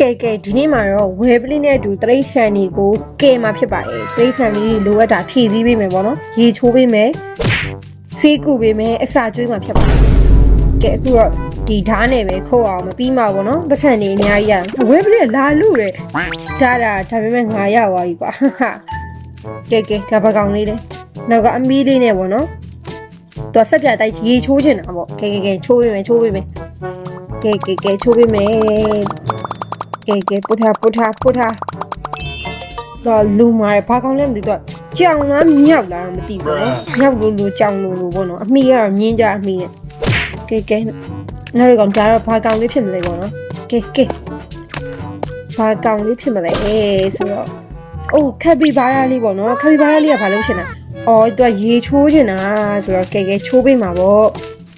ကဲကဲဒီနေ့မှာတော့ဝဲပလင်းနဲ့အတူတရိတ်ဆန်ဒီကိုကဲမှာဖြစ်ပါတယ်တရိတ်ဆန်ဒီလိုအပ်တာဖြည့်သီးပေးမယ်ပေါ့နော်ရေချိုးပေးမယ်ဆေးကုပေးမယ်အစာကျွေးမှာဖြစ်ပါတယ်ကဲအခုတော့ဒီဓာတ်နဲ့ပဲခုတ်အောင်မပြီးမှာပေါ့နော်ပတ်စံနေအများကြီးရတယ်ဝဲပလင်းကလာလို့တယ်ဒါတာဒါပေမဲ့ငါရသွားပြီကွာဟာကဲကဲကဘာကောင်လေးလဲနောက်ကအမီးလေးနဲ့ပေါ့နော်သူကဆက်ပြတိုက်ရေချိုးချင်တာပေါ့ကဲကဲကဲချိုးပေးမယ်ချိုးပေးမယ်ကဲကဲကဲချိုးပေးမယ် ကဲကဲပုထားပုထားပုထားတော့လူမာရဘာကောင်းလဲမသိတော့ကြောင်လားမြောက်လားမသိဘူးနော်မြောက်လို့လို့ကြောင်လို့လို့ပေါ့နော်အမိကတော့ညင်းကြအမိနဲ့ကဲကဲနောက်ရကောင်ကြားတော့ဘာကောင်းလေးဖြစ်မလဲပေါ့နော်ကဲကဲဘာကောင်းလေးဖြစ်မလဲအဲဆိုတော့အိုးခက်ပီဘာယာလေးပေါ့နော်ခက်ပီဘာယာလေးကဘာလို့ရှင်တာအော်သူကရေချိုးချင်တာဆိုတော့ကဲကဲချိုးပေးမှာပေါ့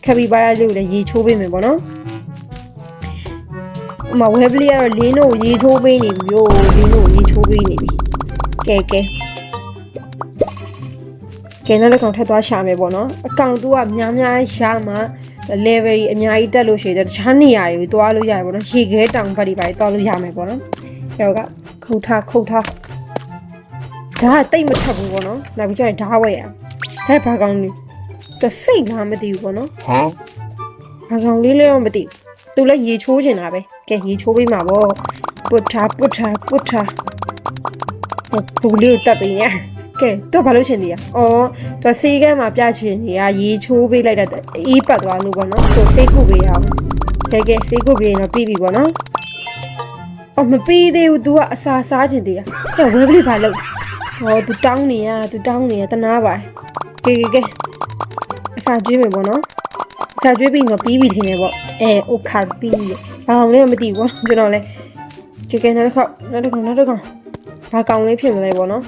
ခက်ပီဘာယာလေးကိုလည်းရေချိုးပေးမယ်ပေါ့နော်အ မဝဲပလေးကတော့လင်းတို့ရေချိုးပေးနေပြီ哟လင်းတို့ရေချိုးပေးနေပြီကဲကဲကဲနောက်တစ်ကောင်ထပ်သွားရှာမယ်ပေါ့နော်အကောင်သူကများများရှာမှ level ကြီးအများကြီးတက်လို့ရှိရင်တခြားနေရာတွေကိုသွားလို့ရတယ်ပေါ့နော်ရေခဲတောင်ဘက်တွေပါသွားလို့ရမယ်ပေါ့နော်ရောကခုတ်ထားခုတ်ထားဒါကတိတ်မထပ်ဘူးပေါ့နော်နောက်ပြီးကျရင်ဓာတ်ဝဲရဒါဘာကောင်လဲသူစိတ်လားမသိဘူးပေါ့နော် Huh? ဘာကောင်လေးလဲတော့မသိဘူးသူလည်းရေချိုးချင်တာပဲ ကဲရေချိုးပေးမှာပေါ့ပုတ်ထားပုတ်ထားပုတ်ထားဟိုသူလေးကိုတက်ပေးနေကဲတော့ဘာလို့ရှင်နေရအော်သူစေးကမ်းမှာပြချင်နေရရေချိုးပေးလိုက်တဲ့အေးပတ်သွားလို့ပေါ့နော်သူစိတ်ကုပေးရအောင်ကဲကဲစိတ်ကုပေးရင်တော့ပြီးပြီပေါ့နော်အော်မပြီးသေးဘူး तू ကအစာစားချင်သေးတာကဲဝဲပလိဘာလို့ဟော तू တောင်းနေရ तू တောင်းနေရတနာပါကဲကဲကဲအစာကျွေးမယ်ပေါ့နော် စာကျွေးပြီးတော့ပြီးပြီထင်တယ်ပေါ့အဲโอခါပြီးဘာအောင်လဲမသိဘူးပေါ့ကျွန်တော်လဲကဲကဲနောက်တစ်ခေါက်နောက်တစ်ခေါက်နောက်တစ်ခေါက်ဘာကောင်လေးဖြစ်မလဲပေါ့နော်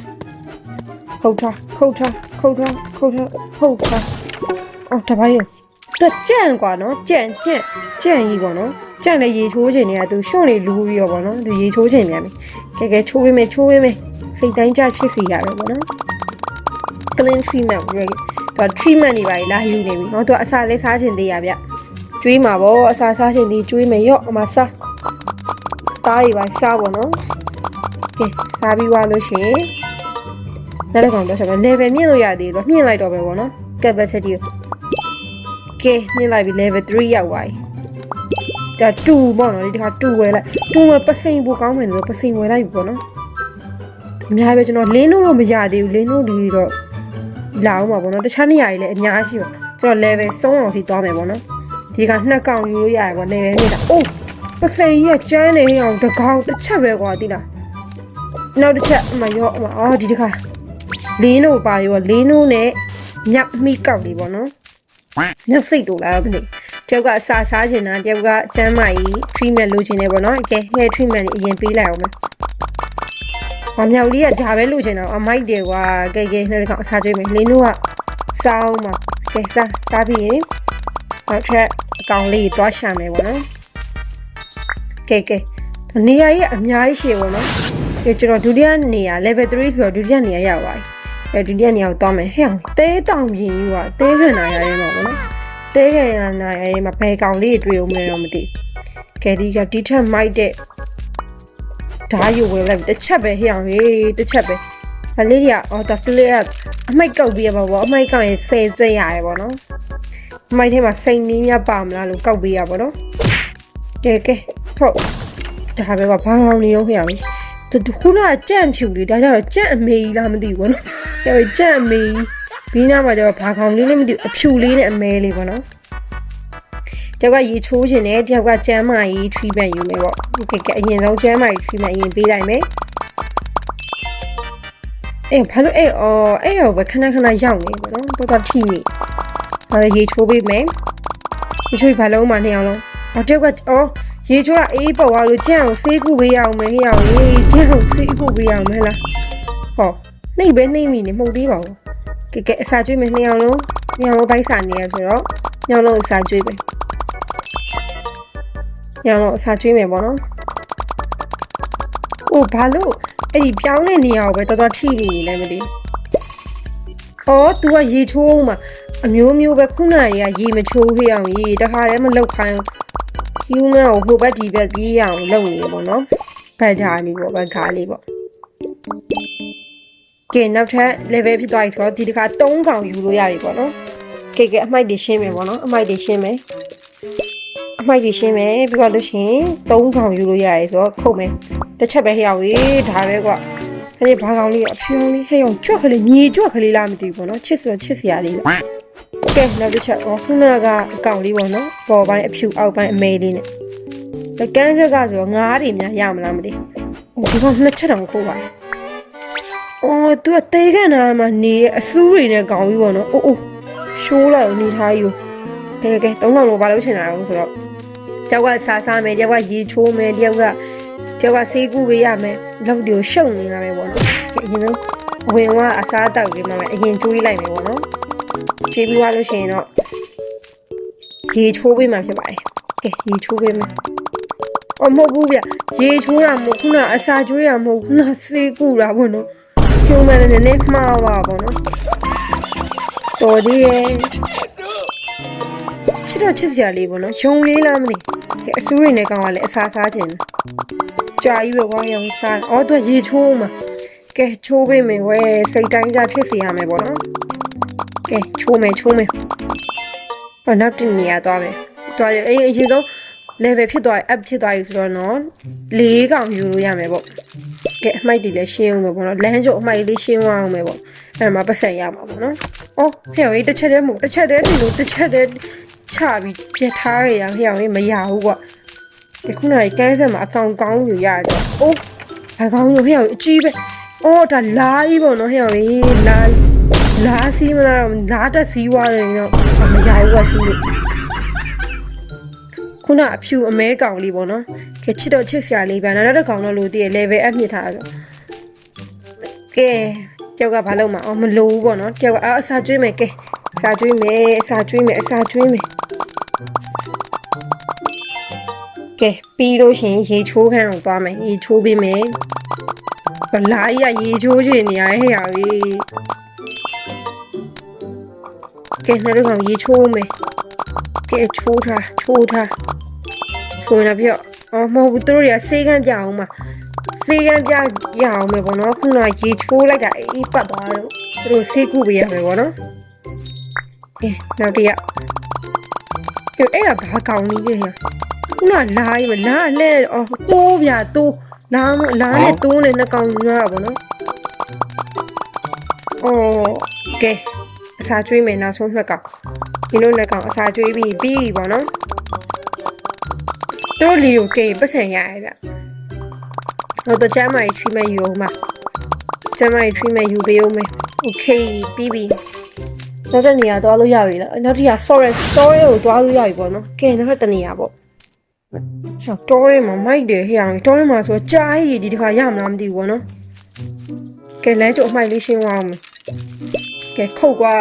ခုတ်ထားခုတ်ထားခုတ်ထားခုတ်ထားခုတ်ထားအော်တပိုင်းသူကြံ့กว่าနော်ကြံ့ကြံ့ကြံ့ကြီးပေါ့နော်ကြံ့လည်းရေချိုးချင်နေတာသူရှွန့်နေလူပြီးတော့ပေါ့နော်သူရေချိုးချင်ပြန်ပြီကဲကဲချိုးပေးမယ်ချိုးပေးမယ်စိတ်တိုင်းကြဖြစ်စီရတယ်ပေါ့နော် clean treatment ready သူက treatment တွေပါလာယူနေပြီเนาะသူကအစာလေးစားချင်သေးရဗျကျွေးမှာပေါ့အစာစားချင်သေးကျွေးမယ်ရော့အမစားသားတွေပါစားပေါ့နော်ကဲစားပြီးွားလို့ရှိရင်နောက်တစ်ကောင်တော့ဆက်မယ် level မြင့်လို့ရသေးတယ်မြင့်လိုက်တော့ပဲပေါ့နော် capacity ကိုကဲမြင့်လိုက်ပြီ level 3ရောက်သွားပြီဒါ2ပေါ့နော်ဒီတစ်ခါ2ဝယ်လိုက်2ဝယ်ပစိန်ပိုကောင်းမယ်လို့ပစိန်ဝယ်လိုက်ပြီပေါ့နော်အများပဲကျွန်တော်လင်းလို့တော့မရသေးဘူးလင်းလို့ဒီတော့ လာအောင်ပါဗောနော်တခြားနေရာကြီးလည်းအများကြီးပါကျွန်တော် level ဆုံးအောင်ထိသွားမယ်ဗောနော်ဒီကနှစ်ကောင်ယူလို့ရတယ်ဗော level မြင့်တာအိုးပစိန်ကြီးကကျန်းနေအောင်တစ်ကောင်တစ်ချက်ပဲကွာတိလားနောက်တစ်ချက်အမရောအမအော်ဒီတစ်ခါလင်းတို့ပါရောလင်းတို့နဲ့မြတ်မိကောက်လေးဗောနော်ညစိတ်တို့လာတော့မသိတယောက်ကအစာစားချင်တာတယောက်ကကျန်းမာရေး treatment လုပ်ချင်တယ်ဗောနော်ကဲ hair treatment အရင်ပေးလိုက်အောင်မယ်။ မမြောက်လေးကဒါပဲလို့ချင်တာအမိုက်တယ်ကွာကဲကဲနှက်ကောင်အစားကျွေးမယ်လင်းတို့ကစားအောင်ပါကဲစားစားပြီးရင်နောက်ထပ်အကောင်လေးသွားရှာမယ်ပေါ့နော်ကဲကဲဒါနေရာကြီးအများကြီးရှည်ပေါ့နော်ကဲကျွန်တော်ဒုတိယနေရာ level 3ဆိုတော့ဒုတိယနေရာရောက်သွားပြီအဲဒုတိယနေရာကိုသွားမယ်ဟဲ့အောင်တဲတောင်ပြင်ကြီးကတဲခဏနာရရဲမှာပေါ့နော်တဲခဏနာရရဲမှာဘယ်ကောင်လေးတွေ့အောင်မလဲတော့မသိဘူးကဲဒီကဒီထက်မိုက်တဲ့ ဓာတ်ယူဝင်လိုက်ပြီတစ်ချက်ပဲဟိအောင်ဟေးတစ်ချက်ပဲအလေးတွေကအော်ဒါကလေးကအမိုက်ကောက်ပြီးရပါဘောအမိုက်ကောက်ရင်ဆယ်ကျက်ရတယ်ပေါ့နော်အမိုက်ထဲမှာစိန်နည်းများပါမလားလို့ကောက်ပေးရပါတော့ကဲကဲထုတ်ဒါပဲပါဘာအောင်နေရောဟိအောင်သူခုနကကြန့်ဖြူလေးဒါကြတော့ကြန့်အမေကြီးလားမသိဘူးပေါ့နော်ကဲကြန့်အမေကြီးဘီးနားမှာကျတော့ဘာကောင်လေးလည်းမသိဘူးအဖြူလေးနဲ့အမဲလေးပေါ့နော် တယောက်ကရေချိုးခြင်းနဲ့တယောက်ကကျမ်းမာရေး treatment ယူမယ်ပေါ့ကဲကဲအရင်ဆုံးကျမ်းမာရေး treatment အရင်ပေးလိုက်မယ်အေးဘာလို့အဲ့အော်အဲ့ရောပဲခဏခဏရောက်နေပေါ့နော်တော်တော်ထိမိဒါလည်းရေချိုးပေးမယ်ရေချိုးဘာလုံးမှနှစ်အောင်လုံးအော်တယောက်ကအော်ရေချိုးကအေးပေါ်သွားလို့ကျန်အောင်ဆေးကုပေးရအောင်မယ်ဟေ့အောင်ရေကျန်အောင်ဆေးကုပေးရအောင်မလားဟောနှိပ်ပဲနှိပ်မိနေမှုတ်သေးပါဘူးကဲကဲအစာကျွေးမယ်နှစ်အောင်လုံးညောင်ဘိုက်စာနေရဆိုတော့ညောင်လုံးအစာကျွေးမယ် ညောင်တော့အစာကျွေးမယ်ပေါ့နော်။အိုးဘာလို့အဲ့ဒီပြောင်းတဲ့နေရာကိုပဲတော်တော်ထိနေနေလဲမသိဘူး။အော် तू ကရေချိုးအောင်မှာအမျိုးမျိုးပဲခုနကရေကရေမချိုးဟေးအောင်ရေတခါတည်းမလောက်ခိုင်း human ကိုဟိုဘက်ဒီဘက်ပြေးရအောင်လုပ်နေပေါ့နော်ဘက်ဓာလေးပေါ့ဘက်ကားလေးပေါ့ကဲနောက်ထပ် level ဖြစ်သွားပြီဆိုတော့ဒီတစ်ခါ3កောင်ယူလို့ရပြီပေါ့နော်ကဲကဲအမိုက်တွေရှင်းမယ်ပေါ့နော်အမိုက်တွေရှင်းမယ်အ မိုက်တွေရှင်းမယ်ပြီးတော့လို့ရှိရင်3កောင်ယူလို့ရတယ်ဆိုတော့ခုတ်မယ်တစ်ချက်ပဲဟျောက်ရေးဒါပဲကွာအဲ့ဒီဘာကောင်လေးအဖြူလေးဟဲ့အောင်ကြွက်ကလေးမြေကြွက်ကလေးလားမသိဘူးပေါ့နော်ချစ်ဆိုချစ်စရာလေးပဲကဲနောက်တစ်ချက်အော်ခုနကအကောင်လေးပေါ့နော်ပေါ်ပိုင်းအဖြူအောက်ပိုင်းအမဲလေးနဲ့လက်ကန်းချက်ကဆိုတော့ငါးတွေများရမလားမသိဘူးဒီကောင်နှစ်ချက်တောင်ခိုးပါအော်သူကတေးခန့်နာမှာနေတဲ့အဆူးတွေနဲ့ကောင်ကြီးပေါ့နော်အိုးအိုးရှိုးလိုက်နေထားယူကဲကဲကဲသုံးကောင်လို့ဘာလို့ချင်တာလဲဆိုတော့ တယောက်ကစားစားမယ်တယောက်ကရေချိုးမယ်တယောက်ကတယောက်ကဆေးကူပေးရမယ်လောက်ဒီကိုရှုံနေတာပဲပေါ့နော်ကဲအရင်ဆုံးအဝင်ကအစားတောက်လေးမှာပဲအရင်ကျွေးလိုက်မယ်ပေါ့နော်ကျွေးပြီးသွားလို့ရှိရင်တော့ရေချိုးပေးမှဖြစ်ပါတယ်။ကဲရေချိုးပေးမယ်။အော်မဟုတ်ဘူးဗျ။ရေချိုးတာမဟုတ်ခုနအစာကျွေးတာမဟုတ်ခုနစေးကူတာပေါ့နော်။ဖြိုးမယ်လည်းနည်းနည်းမှားပါပေါ့နော်။တော်သေးရဲ့။ချစ်တော့ချစ်စရာလေးပေါ့နော်။ယုံလေးလားမသိ။ ကဲအဆူးတွေနဲ့ကောင်းကလည်းအစာစားခြင်း။ကြာကြီးပဲကွာရောင်စား။အော်သူကရေချိုးမှာ။ကဲချိုးပေးမယ်ဝဲစိတ်တိုင်းကြဖြစ်စေရမယ်ပေါ့နော်။ကဲချိုးမယ်ချိုးမယ်ဟောနောက်တစ်နေရာသွားမယ်သွားရအေးအရင်ဆုံး level ဖြစ်သွား up ဖြစ်သွားပြီဆိုတော့နော်၄កောင်ယူလို့ရမယ်ပေါ့ကဲအမိုက်တွေလည်းရှင်းအောင်ပဲပေါ့နော်လမ်းကျုပ်အမိုက်လေးရှင်းအောင်ပဲပေါ့အဲ့မှာပတ်ဆက်ရမှာပေါ့နော်အော်ဖျော်ရေးတစ်ချက်တည်းမဟုတ်တစ်ချက်တည်းဒီလိုတစ်ချက်တည်း ချပြီးပြထားရရဖျော်ရေးမရဘူးကွာဒီခုနကကန်းဆက်မှာအကောင်ကောင်းယူရကြအိုးအကောင်ယူဖျော်ရေးအကြီးပဲအော်ဒါလာကြီးပေါ့နော်ဖျော်ရေးလာလာစီးမလားလာတက်စီးသွားတယ်နော်မရဘူးကစီးလို့ခုနအဖြူအမဲကောင်လေးပေါ့နော်ကဲချစ်တော့ချစ်စရာလေးဗျာနောက်တစ်ကောင်တော့လို့တည်း level up မြင့်ထားတာဆိုကဲကျောက်ကဘာလုပ်မှာအော်မလိုဘူးပေါ့နော်ကျောက်ကအစာကျွေးမယ်ကဲအ စာကျွေးမယ်အစာကျွေးမယ်အစာကျွေးမယ်ကဲပြီးလို့ရှိရင်ရေချိုးခန်းအောင်သွားမယ်ရေချိုးပေးမယ်လာကြီးကရေချိုးချင်နေရဟဲ့ရပြီကဲနောက်တစ်ခါရေချိုးမယ်ကဲချိုးထားချိုးထားဆိုရင်တော့ပြောအော်မဟုတ်ဘူးသူတို့တွေကစေးကန်းပြအောင်မှာစေးကန်းပြရအောင်မယ်ပေါ့နော်ခုနကရေချိုးလိုက်တာအေးပတ်သွားတော့သူတို့စေးကုပေးရမယ်ပေါ့နော် ကဲနောက်တစ်ယောက်ကဲအဲ့ဒါဘာကောင်းနေလဲခုနလာရီမလာလဲအော်တိုးပြတိုးလာမလာနဲ့တိုးနဲ့နှစ်ကောင်ယူရတာပေါ့နော်အော်ကဲအစာကျွေးမယ်နောက်ဆုံးနှစ်ကောင်ဒီလိုနှစ်ကောင်အစာကျွေးပြီးပြီးပြီပေါ့နော်တို့လီကိုကေပတ်စံရရဗျတော့တော့ကျမ်းမာရေး treatment ယူအောင်ပါကျမ်းမာရေး treatment ယူပေးအောင်မယ် okay ပြီးပြီ နောက်တစ်နေရာသွားလို့ရပြီလားနောက်တစ်နေရာ forest story ကိုသွားလို့ရပြီပေါ့နော်ကဲနောက်တစ်နေရာပေါ့ဟော story မှာမိုက်တယ်ဟဲ့အောင် story မှာဆိုကြားရည်ဒီတစ်ခါရမလားမသိဘူးပေါ့နော်ကဲလမ်းကျုပ်အမိုက်လေးရှင်းသွားအောင်မယ်ကဲခုတ်ကွာ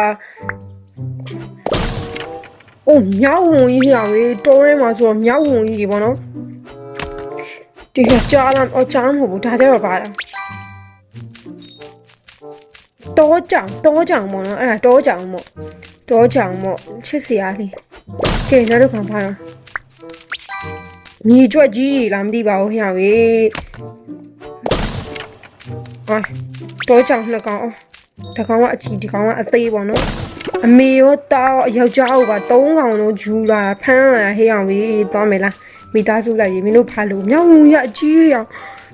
အိုးမြောက်ဝင်ကြီးရဝေးတိုးရဲမှာဆိုတော့မြောက်ဝင်ကြီးပေါ့နော်ဒီကကြားလာအော်ကြားမဟုတ်ဘူးဒါကြတော့ပါလား တောကြောင်တောကြောင်ပေါ့နော်အဲ့ဒါတောကြောင်ပေါ့တောကြောင်ပေါ့ချစ်စရာလေးကဲနောက်တစ်ခါပါတော့ညီကြွက်ကြီးလားမသိပါဘူးဟျောင်ကြီးအာတောကြောင်နှစ်ကောင်အော်ဒီကောင်ကအချီဒီကောင်ကအသေးပေါ့နော်အမေရောတာရောယောက်ျားကိုပါ၃ကောင်လုံးဂျူလာဖမ်းလာဟေးအောင်ပြီးသွားမယ်လားမိသားစုလိုက်ရေမင်းတို့ဖားလို့မြောက်ဝင်ရအကြီးရအောင်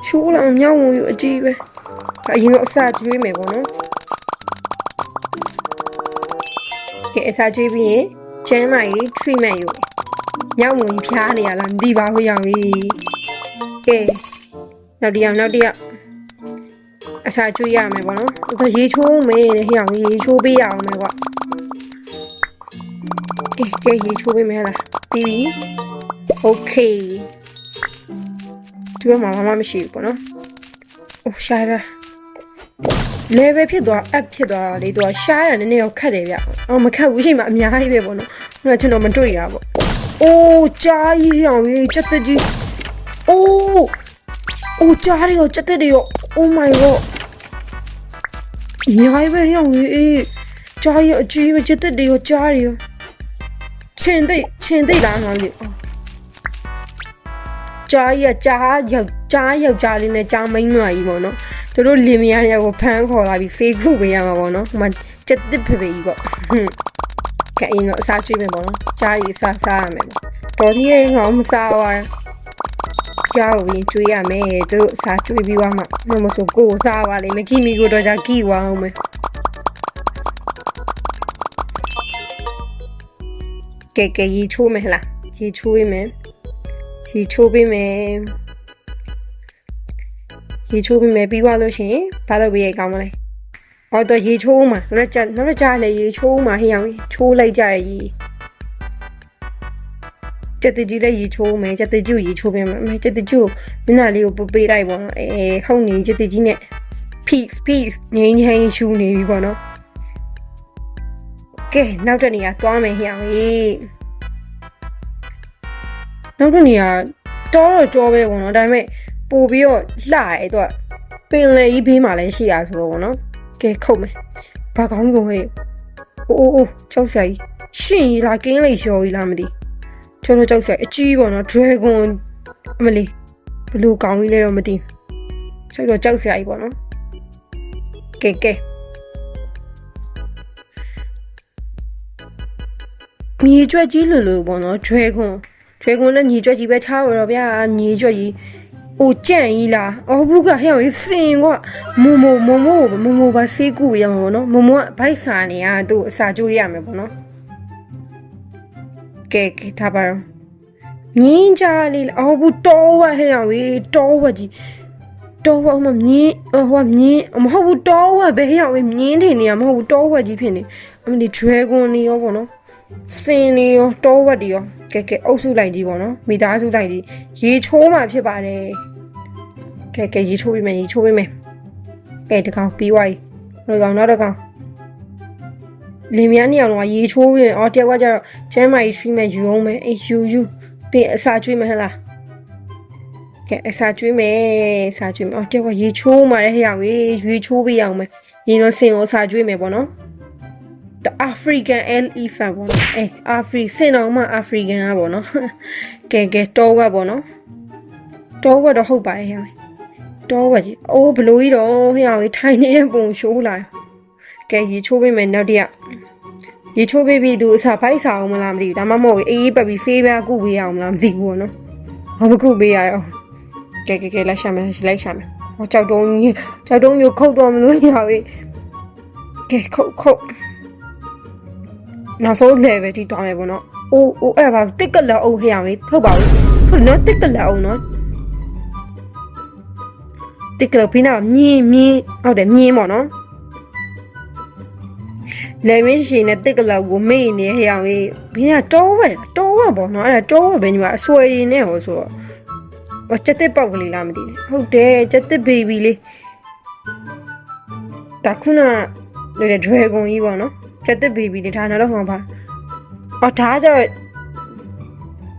ရှိုးလာမြောက်ဝင်ရအကြီးပဲအရင်တော့အစာကျွေးမယ်ပေါ့နော် ကဲအစာကျွေးပြီးရင်ကျန်းမာရေး treatment ယူမြောက်ဝင်ဖျားနေရလားမသိပါဘူးရောင်ကြီးကဲနောက်တစ်ယောက်နောက်တစ်ယောက်အစာကျွေးရမယ်ပေါ့နော်။ဒါရေချိုးမယ်တဲ့ဟိအောင်ရေချိုးပေးရအောင်မယ်ကွာ။ကဲကဲရေချိုးပေးမယ်ဟလား။ပြီးပြီ။ Okay ။ဒီဘက်မှာဘာမှမရှိဘူးပေါ့နော်။အိုးရှာရ level ဖြစ်သွား app ဖြစ်သွားတာလေသူကရှားရနည်းနည်းတော့ခတ်တယ်ဗျ။အော်မခတ်ဘူးချိန်မှာအများကြီးပဲပေါ့နော်။ဟိုကကျွန်တော်မတွေ့ရပေါ့။အိုးကြားကြီးဟိအောင်ကြီးချက်တက်ကြီး။အိုးအိုးကြားရီရောချက်တက်တွေရော Oh my god အများကြီးပဲရောင်ကြီးအေးကြားရအကြီးပဲချက်တက်တွေရောကြားရရောချင်းသိချင်းသိလားငါလေး ကြားကြီးကကြားယောက်ကြားယောက်ကြားလေးနဲ့ကြားမိန်းမကြီးပေါ့နော်သူတို့လင်မယားတွေကိုဖမ်းခေါ်လာပြီးစေးခုပေးရမှာပေါ့နော်ဟိုမှာစက်တစ်ဖေဖေကြီးပေါ့ဟွန်းကဲအင်းတော့အစားကျွေးမယ်ပေါ့နော်ကြားကြီးအစားစားရမယ်ပေါ့တော်သေးရဲ့ငေါမစားပါဘူးကြားကိုရင်ကျွေးရမယ်သူတို့အစားကျွေးပြီးသွားမှမမဆိုကိုယ်စားပါလိမ့်မယ်ခိမီကိုတော့じゃကိဝအောင်မယ်ကဲကဲရေချိုးမယ်ဟလားရေချိုးပေးမယ် ရေချိုးပေးမယ်ရေချိုးပေးမယ်ပြီးသွားလို့ရှိရင်ဘာလုပ်ပေးရကောင်းမလဲဟောတော့ရေချိုးမှာနောက်ကြနောက်ကြလေရေချိုးမှာဟိအောင်ချိုးလိုက်ကြရရေကျက်တကြီးလည်းရေချိုးမယ်ကျက်တကြီးကိုရေချိုးပေးမယ်အမေကျက်တကြီးကိုမျက်နှာလေးကိုပပေးလိုက်ပေါ့နော်အဲဟုတ်နေကျက်တကြီးနဲ့ peace peace ငိမ့်ငိမ့်ရှူနေပြီပေါ့နော်ကဲနောက်တဲ့နေရာသွားမယ်ဟိအောင်ရေ နောက်တဲ့နေရာတော်တော့ကြောပဲပေါ့နော်ဒါပေမဲ့ပို့ပြီးတော့လှရဲတော့ပင်လေကြီးဘေးမှာလည်းရှိရဆိုတော့ပေါ့နော်ကဲခုတ်မယ်ဘာကောင်းကုန်ဟဲ့အိုးအိုးအိုးကြောက်စရာကြီးရှင်ကြီးလားကင်းလေးလျှော်ကြီးလားမသိကျွန်တော်ကြောက်စရာအကြီးပေါ့နော် dragon အမလေးဘလူးကောင်းကြီးလဲတော့မသိဘူးဆိုတော့ကြောက်စရာကြီးပေါ့နော်ကဲကဲမြေကြွက်ကြီးလို့လို့ပေါ့နော်ဂျွဲ ခွန်ဂျွဲခွန်လည်းမြေကြွက်ကြီးပဲထားပါတော့ဗျာမြေကြွက်ကြီးအိုကြန့်ကြီးလားအော်ဘူးကဟဲ့အောင်စင်ကွာမမမမမမပါစေးကူရမှာပေါ့နော်မမကဘိုက်စာနေရသူ့အစာကျိုးရမယ်ပေါ့နော်ကဲကဲထားပါတော့ငင်းကြလေးလားအော်ဘူးတော်ဝဟဲ့အောင်တော်ဝကြီးတော်ဝမမြင်းဟိုကမြင်းမဟုတ်ဘူးတော်ဝဘယ်ရောက်မြင်းထင်နေရမဟုတ်ဘူးတော်ဝကြီးဖြစ်နေအမဒီ dragon နေရောပေါ့နော်စင်နေရောတော်ဝတွေရော ကဲကဲအုပ်စုလိုက်ကြီးပေါ့နော်မိသားစုလိုက်ကြီးရေချိုးမှဖြစ်ပါတယ်ကဲကဲရေချိုးပြီးမယ်ရေချိုးပြီးမယ်ကဲတကောင်ပြီးသွားပြီနောက်ကောင်နောက်တစ်ကောင်လင်မယားနှစ်ယောက်လုံးကရေချိုးပြီးရင်အော်တယောက်ကကျတော့ကျမ်းမာရေးထွေးမယ်ယူအောင်မယ်အေးယူယူပြီးအစာကျွေးမယ်ဟဲ့လားကဲအစာကျွေးမယ်အစာကျွေးမယ်အော်တယောက်ကရေချိုးမှလည်းဟဲ့အောင်ရေရေချိုးပေးအောင်မယ်ရေတော့စင်ကိုအစာကျွေးမယ်ပေါ့နော် the african elephant ပေါ့နော်အဲအာဖရိစင်တော်မှ african อ่ะပေါ့နော်ကဲကဲတောဝက်ပေါ့နော်တောဝက်တော့ဟုတ်ပါတယ်ဟဲ့အောင်တောဝက်ကြီးအိုးဘလို့ကြီးတော့ဟဲ့အောင်ထိုင်နေတဲ့ပုံရှိုးလာကဲရေချိုးပေးမယ်နောက်တစ်ယောက်ရေချိုးပေးပြီးသူအစာဖိုက်စာအောင်မလားမသိဘူးဒါမှမဟုတ်အေးအေးပတ်ပြီးဆေးပြားကုပေးအောင်မလားမသိဘူးပေါ့နော်ဘာမကုပေးရတော့ကဲကဲကဲလိုက်ရှာမယ်လိုက်ရှာမယ်ဟောကြောက်တုံးကြီးကြောက်တုံးကြီးခုတ်တော်မလို့ရပြီကဲခုတ်ခုတ် နောက်ဆုံး level ထိသွားမယ်ပေါ့နော်အိုးအိုးအဲ့ဒါဘာတစ်ကလက်အုပ်ဟရမယ်ဟုတ်ပါဘူးဟုတ်နော်တစ်ကလက်အုပ်နော်တစ်ကလက်ဖိနာမြင်းမြင်းဟုတ်တယ်မြင်းပေါ့နော်လေမင်းရှင်နဲ့တစ်ကလက်ကိုမေ့နေဟရမယ်ဘင်းကတောဝဲတောဝဲပေါ့နော်အဲ့ဒါတောဝဲပဲညီမအဆွဲရင်းနဲ့ဟောဆိုတော့ဟိုချက်တစ်ပေါက်ကလေးလားမသိဘူးဟုတ်တယ်ချက်တစ်ဘေဘီလေးဒါခုနက dragon ကြီးပေါ့နော် ချက်တစ်ဘေဘီလေးဒါနောက်တော့ဟောပါအော်ဒါကြတော့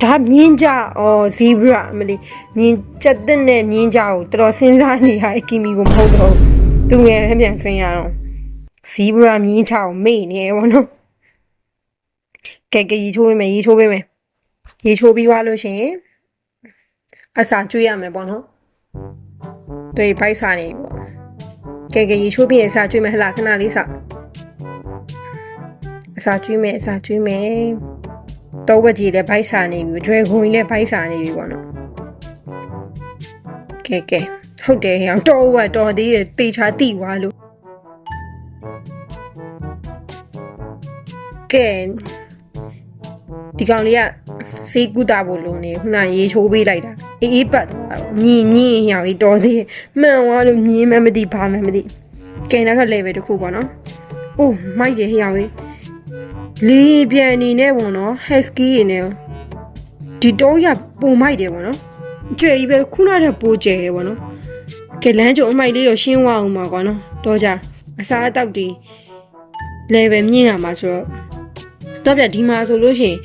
ဒါမြင်းကြအော်ဇီဘရာမလေးမြင်းချက်တစ်နဲ့မြင်းကြကိုတော်တော်စဉ်းစားနေရအကီမီကိုမဟုတ်တော့သူငယ်တည်းပြန်စဉ်းရတော့ဇီဘရာမြင်းချောင်မေ့နေရပေါ့နော်ကဲကဲရေချိုးပေးမယ်ရေချိုးပေးမယ်ရေချိုးပြီးသွားလို့ရှိရင်အစာကျွေးရမယ်ပေါ့နော်တွေ့ဘိုက်စာနေပေါ့ကဲကဲရေချိုးပြီးရင်အစာကျွေးမယ်ဟလာခဏလေးစာ အစာကျွေးမယ်အစာကျွေးမယ်တော့ဝက်ကြီးလည်းဘိုက်စာနေပြီဒရဂွန်ကြီးလည်းဘိုက်စာနေပြီပေါ့နော်ကဲကဲဟုတ်တယ်ဟောင်တော့ဝက်တော်သေးတယ်တေချာတိသွားလို့ကဲဒီကောင်လေးကဖေးကူတာဖို့လုံးနေခုနရေချိုးပေးလိုက်တာအေးအေးပတ်သွားတာမြင်းမြင်းရောင်ကြီးတော်သေးမှန်သွားလို့မြင်းမမသိဘာမှမသိကဲနောက်ထပ် level တစ်ခုပေါ့နော်အိုးမိုက်တယ်ဟေးရောင်ကြီး လေးပြန်အနေနဲ့ပေါ့နော် husky ရနေဒီတော့ရပုံမိုက်တယ်ပေါ့နော်ကြွယ်ကြီးပဲခုနကပိုးကျဲတယ်ပေါ့နော်ကဲလမ်းကြုံအမိုက်လေးတော့ရှင်းသွားအောင်ပါကွာနော်တော့ကြအစားအသောက်တွေ level မြင့်ရမှာဆိုတော့တော့ပြဒီမှာဆိုလို့ရှိရင်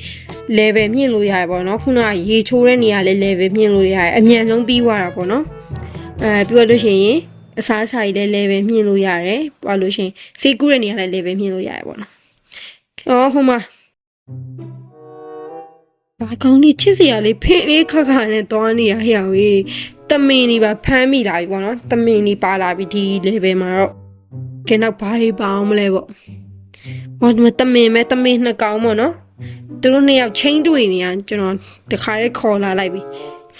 level မြင့်လို့ရတယ်ပေါ့နော်ခုနကရေချိုးတဲ့နေရာလေး level မြင့်လို့ရတယ်အမြန်ဆုံးပြီးသွားတာပေါ့နော်အဲပြီးတော့လို့ရှိရင်အစားအစာကြီးလည်း level မြင့်လို့ရတယ်ပြီးတော့လို့ရှိရင်စေးကူးတဲ့နေရာလည်း level မြင့်လို့ရတယ်ပေါ့နော် အော်ဟိုမှာဘာကောင်းနေချစ်စရာလေးဖေးလေးခက်ခါနဲ့သွားနေရဟဲ့အောင်ကြီးတမင်ကြီးပါဖမ်းမိလာပြီပေါ့နော်တမင်ကြီးပါလာပြီဒီ level မှာတော့ကဲနောက်ဘာတွေပါအောင်မလဲပေါ့ဟောဒီမှာတမင်မဲတမင်နှစ်ကောင်ပေါ့နော်သူတို့နှစ်ယောက်ချင်းတွေ့နေရကျွန်တော်တခါလေးခေါ်လာလိုက်ပြီ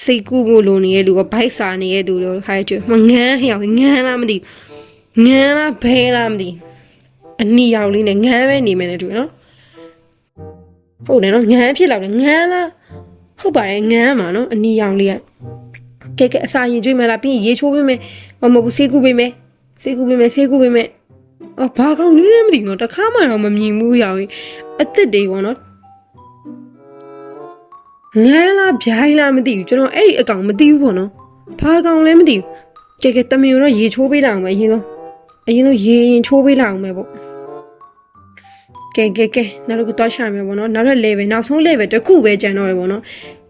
စိတ်ကူးဖို့လိုနေတဲ့လူကဘိုက်စာနေတဲ့လူတို့တခါလေးတွေ့မငန်းဟဲ့အောင်ငန်းလားမသိဘူးငန်းလားဘဲလားမသိဘူး အနီရောက်လေးနဲ့ငန်းပဲနေမယ်နဲ့တွေ့နော်ဟုတ်တယ်နော်ငန်းဖြစ်လာတယ်ငန်းလားဟုတ်ပါတယ်ငန်းမှာနော်အနီရောင်လေးကကဲကဲအစာရင်ကျွေးမလားပြီးရင်ရေချိုးပေးမယ်မမဟုတ်ဘူးဆေးကူပေးမယ်ဆေးကူပေးမယ်ဆေးကူပေးမယ်အော်ဘာကောင်လေးလဲမသိဘူးနော်တခါမှတော့မမြင်ဘူးရောင်ကြီးအစ်စ်တွေပေါ့နော်ငန်းလားဗျိုင်းလားမသိဘူးကျွန်တော်အဲ့ဒီအကောင်မသိဘူးပေါ့နော်ဘာကောင်လဲမသိဘူးကဲကဲတမင်တော့ရေချိုးပေးလိုက်အောင်မယ်အရင်ဆုံးအရင်ဆုံးရေရင်ချိုးပေးလိုက်အောင်မယ်ပေါ့ ကဲကဲကဲနောက်တစ်ခုသွားရှာမယ်ပေါ့နော်နောက်တဲ့ level နောက်ဆုံး level တစ်ခုပဲကျန်တော့တယ်ပေါ့နော်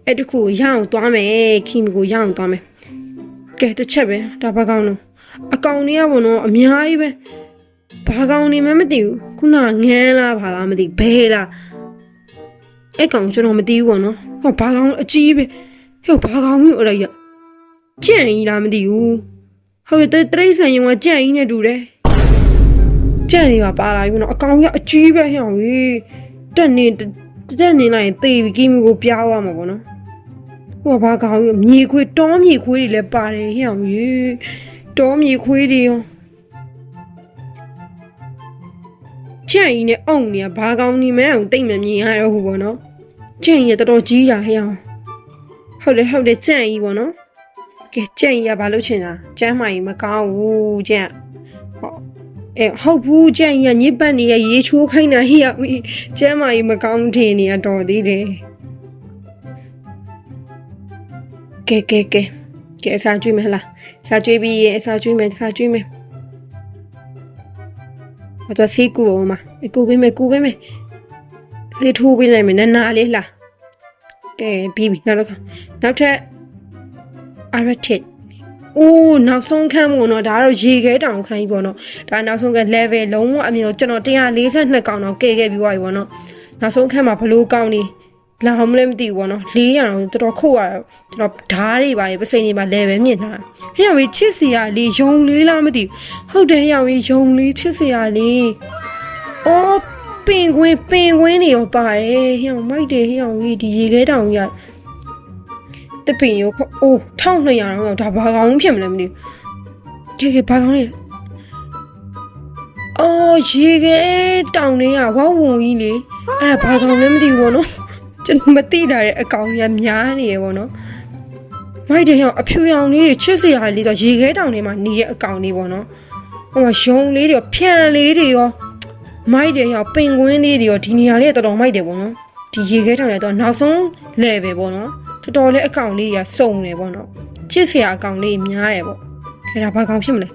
အဲ့တစ်ခုကိုရအောင်သွားမယ်ခီမီကိုရအောင်သွားမယ်ကဲတစ်ချက်ပဲဒါဘာကောင်းလို့အကောင်တွေကပေါ့နော်အများကြီးပဲဘာကောင်နေမှမသိဘူးခုနငန်းလားဘာလားမသိဘဲလားအဲ့ကောင်ကျွန်တော်မသိဘူးပေါ့နော်ဟောဘာကောင်အကြီးပဲဟဲ့ဘာကောင်မျိုးအဲ့ဒါကြီးကြံ့ကြီးလားမသိဘူးဟုတ်တယ်တရိတ်ဆန်ရင်ကကြံ့ကြီးနဲ့တူတယ် ကြက်နေပါပါလာပြီနော်အကောင်ကြီးအကြီးပဲဟျောင်ကြီးတက်နေတက်နေလိုက်ရင်သေပြီကီမီကိုပြားသွားမှာပေါ့နော်ဟိုကဘာကောင်ကြီးမြေခွေးတောမြေခွေးတွေလည်းပါတယ်ဟျောင်ကြီးတောမြေခွေးတွေရောကြက်ကြီးနဲ့အုံနေဘာကောင်နေမဲအောင်တိတ်မမြင်ရတော့ဘူးပေါ့နော်ကြက်ကြီးကတော်တော်ကြီးတာဟျောင်ဟုတ်တယ်ဟုတ်တယ်ကြက်ကြီးပေါ့နော်ကဲကြက်ကြီးကဘာလို့ချင်တာကျမ်းမာကြီးမကောင်းဘူးကြက်ဟော အဲဟုတ်ဘူးကြံ့ရညစ်ပတ်နေရရေချိုးခိုင်းတာဟိရမီကျမ်းမာကြီးမကောင်းထင်နေရတော်သေးတယ်ကဲကဲကဲကဲအစာကျွေးမယ်ဟလားစာကျွေးပြီးရင်အစာကျွေးမယ်စာကျွေးမယ်ဘာတော့စီကူအောင်မကူပေးမယ်ကူပေးမယ်စေးထိုးပေးလိုက်မယ်နန်းနာလေးလားကဲပြီးပြီနောက်တော့နောက်ထပ် arrested အိုးနောက်ဆုံးခန်းပေါ့နော်ဒါကတော့ရေခဲတောင်ခန်းကြီးပေါ့နော်ဒါနောက်ဆုံးက level လုံးဝအမြင်တော့ကျွန်တော်142កောင်တော့ကဲခဲ့ပြီးသွားပြီပေါ့နော်နောက်ဆုံးခန်းမှာဘလို့ကောင်းနေလာမလဲမသိဘူးပေါ့နော်400တော့တော်တော်ခုတ်ရတော့ကျွန်တော်ဓားတွေပါရေပစိန်တွေပါ level မြင့်တာဟဲ့ဝေးချစ်စရာလေးယုံလေးလားမသိဘူးဟုတ်တယ်ဟဲ့ဝေးယုံလေးချစ်စရာလေးအော်ပင်ကွင်းပင်ကွင်းတွေရောပါတယ်ဟဲ့မိုက်တယ်ဟဲ့ဝေးဒီရေခဲတောင်ကြီးက တပင်ရောခအိုး1200တော့ဒါဘာကောင်းဖြစ်မလဲမသိဘူးကဲကဲဘာကောင်းလဲအော်ရေခဲတောင်တွေကဝေါဝုံကြီးလေအဲ့ဘာကောင်းလဲမသိဘူးဘောနော်ကျွန်တော်မသိတာတဲ့အကောင်ကြီးများနေရဘောနော်မိုက်တယ်ရောအဖြူရောင်လေးတွေချစ်စရာလေးဆိုရေခဲတောင်တွေမှာနေတဲ့အကောင်လေးဘောနော်ဟိုမှာရုံလေးတွေရောဖြန်လေးတွေရောမိုက်တယ်ရောပင်ကွင်းလေးတွေရောဒီနေရာလေးကတော်တော်မိုက်တယ်ဘောနော်ဒီရေခဲတောင်တွေတော့နောက်ဆုံး level ဘောနော် တော်တော်လေးအကောင်လေးကြီးကစုံနေပေါ့နော်ချစ်စရာအကောင်လေးများတယ်ပေါ့အဲ့ဒါဘာကောင်ဖြစ်မလဲ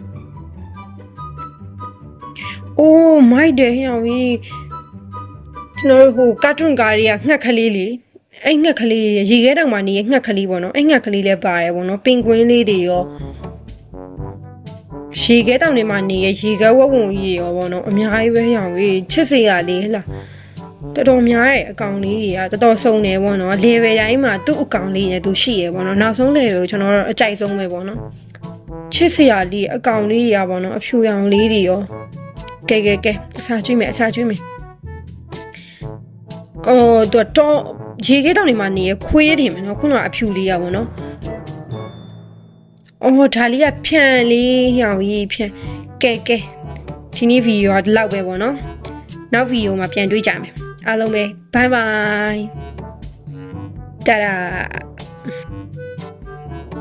အိုးမိုက်တယ်ဟျောင်ကြီးကျွန်တော်တို့ဟိုကာတွန်းကားတွေကငှက်ကလေးလေးအဲ့ငှက်ကလေးရေခဲတောင်မှနေရငှက်ကလေးပေါ့နော်အဲ့ငှက်ကလေးလည်းပါတယ်ပေါ့နော်ပင်ကွင်းလေးတွေရောရေခဲတောင်တွေမှာနေရရေခဲဝက်ဝုံကြီးတွေရောပေါ့နော်အများကြီးပဲဟျောင်ကြီးချစ်စရာလေးဟဲ့လား တော်တော်များရဲ့အကောင်လေးတွေကတော်တော်စုံတယ်ပေါ့နော် level တိုင်းမှာသူ့အကောင်လေးနဲ့သူရှိရပေါ့နော်နောက်ဆုံး level ကိုကျွန်တော်တို့အကြိုက်ဆုံးပဲပေါ့နော်ချစ်စရာလေးအကောင်လေးတွေကပေါ့နော်အဖြူရောင်လေးတွေရောကဲကဲကဲအစာကျွေးမယ်အစာကျွေးမယ်အော်တော့တော့ရေခဲတောင်တွေမှာနေရခွေးတယ်မယ်နော်ခုနကအဖြူလေးရပေါ့နော်အော်ဒါလေးကဖြန်လေးရောင်ကြီးဖြန်ကဲကဲဒီနေ့ဗီဒီယိုကဒီလောက်ပဲပေါ့နော်နောက်ဗီဒီယိုမှာပြန်တွေ့ကြမယ် အားလုံးပဲဘိုင်ဘိုင်တာဒါ